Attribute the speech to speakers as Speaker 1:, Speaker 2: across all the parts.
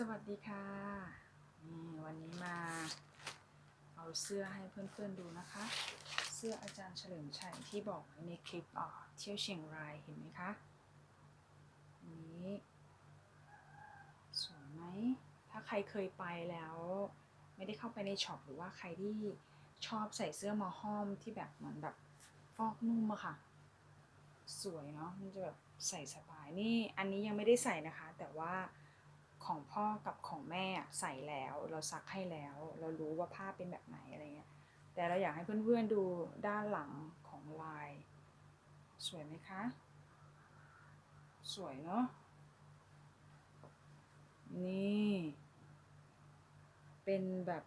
Speaker 1: สวัสดีค่ะนี่วันนี้มาเอาเสื้อให้เพื่อนๆดูนะคะ เสื้ออาจารย์เฉลิมชัยที่บอกไว้ในคลิปออเที่ยวเชียงรายเห็นไหมคะนี้สวยไหมถ้าใครเคยไปแล้ว ไม่ได้เข้าไปในช็อปหรือว่าใครที่ชอบใส่เสื้อมอห้อมที่แบบเหมือนแบบฟอกนุ่มอะค่ะ สวยเนาะมันจะแบบใส่สบายนี่อันนี้ยังไม่ได้ใส่นะคะ แต่ว่า ของพ่อกับของแม่ใส่แล้ว เราซักให้แล้ว เรารู้ว่าผ้าเป็นแบบไหนอะไรเงี้ยแต่เราอยากให้เพื่อนๆดูด้านหลังของลาย สวยไหมคะ สวยเนาะนี่ เป็นแบบ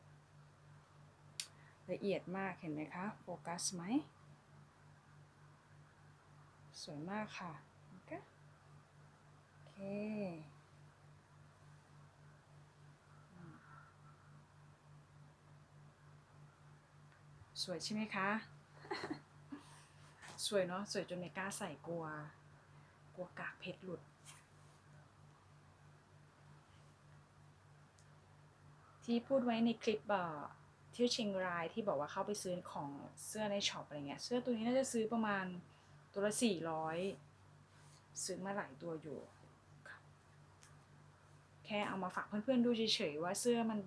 Speaker 1: ละเอียดมากเห็นไหมคะโฟกัสไหมสวยมากค่ะ โอเคโอเคอืม สวยใช่ไหมคะ สวยเนาะสวยจนไม่กล้าใส่กลัว กลัวกากเพชรหลุด ที่พูดไว้ในคลิปเอ่อเที่ยวเชียงรายที่บอกว่าเข้าไปซื้อของเสื้อในช็อปอะไรเงี้ยเสื้อตัวนี้น่าจะซื้อประมาณตัวละสี่ร้อยซื้อมาหลายตัวอยู่ค่ะ แค่เอามาฝากเพื่อนๆดูเฉยๆว่าเสื้อมัน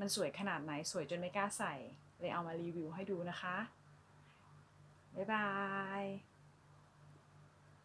Speaker 1: มันสวยขนาดไหนสวยจนไม่กล้าใส่ เลยเอามารีวิวให้ดูนะคะ บ๊ายบาย